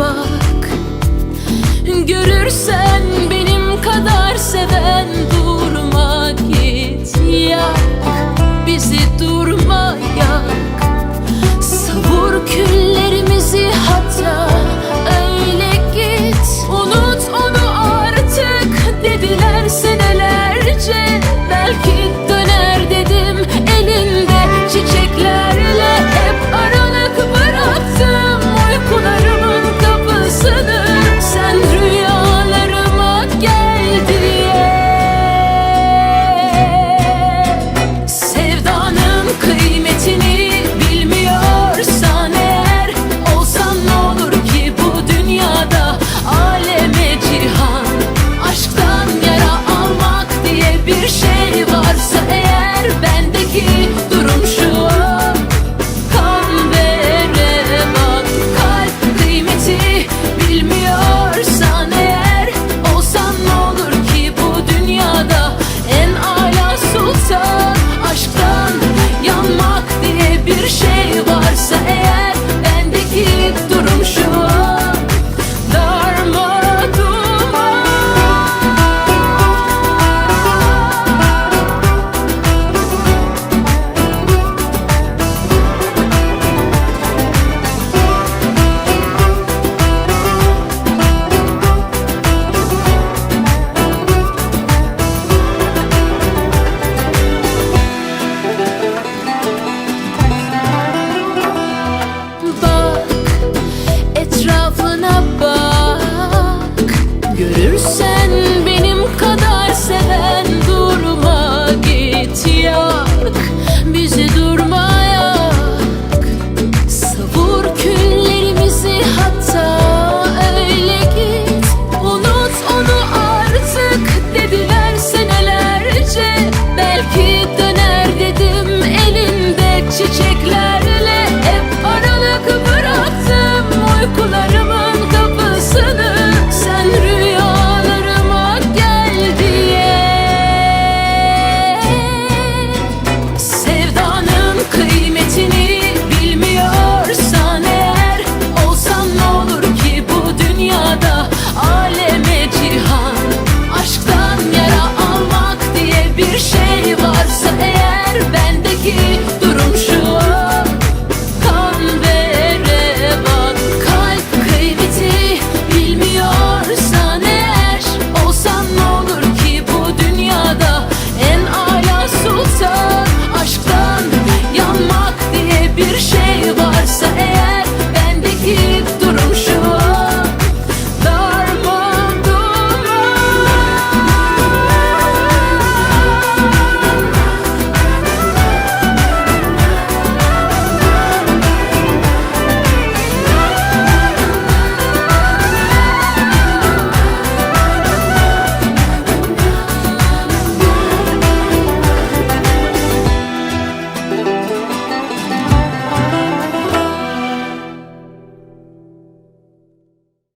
yak Görürsen benim kadar seven durma git yak Bizi durma yak